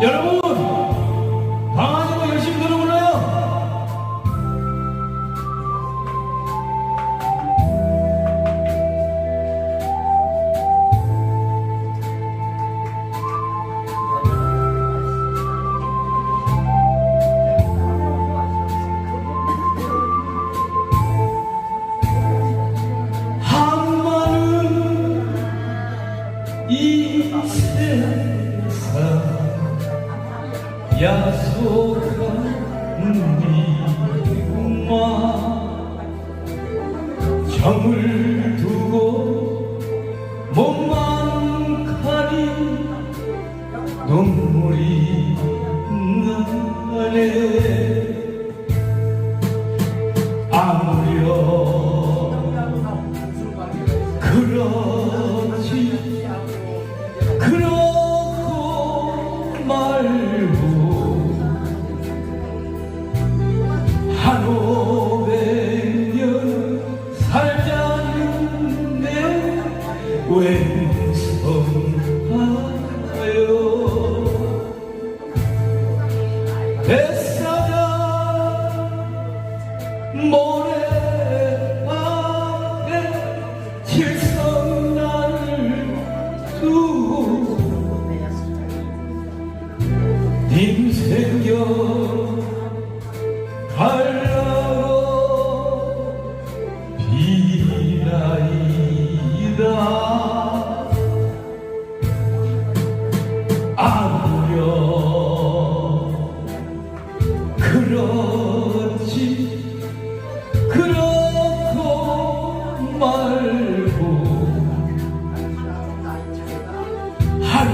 여러분 야속한 미움과 정을 두고 몸만 가린 눈물이 나네. 아무려 왼성하여 뱃사자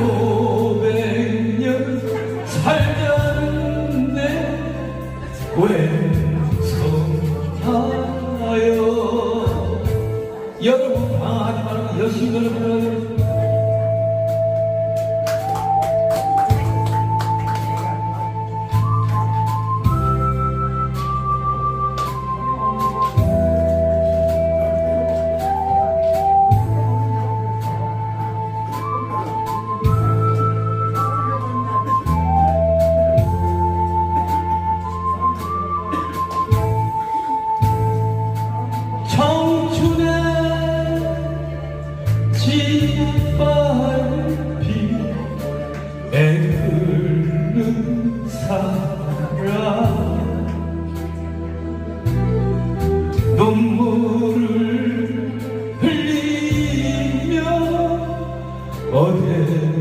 500년 살자는데 왜서하여 여러분 방황하지 말고 여신 여러분 짓밟이 애끓는 사랑 눈물을 흘리며 어디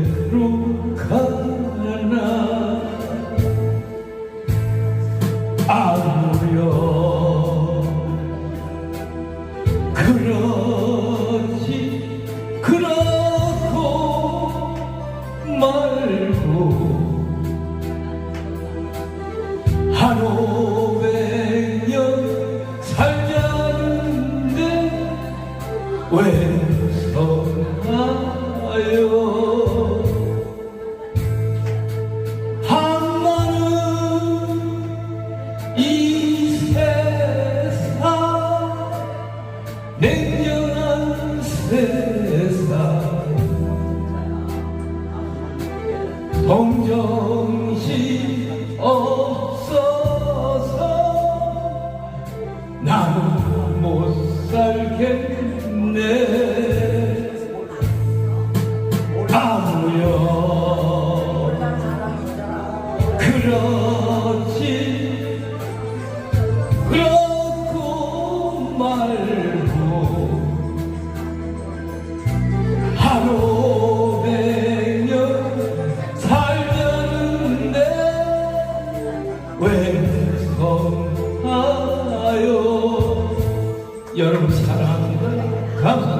말고 한 오백 년 살자는데 왼성하여 한마는 이 세상 냉정한 세상 동정심 없 여러분 사랑합니다. 감사합니다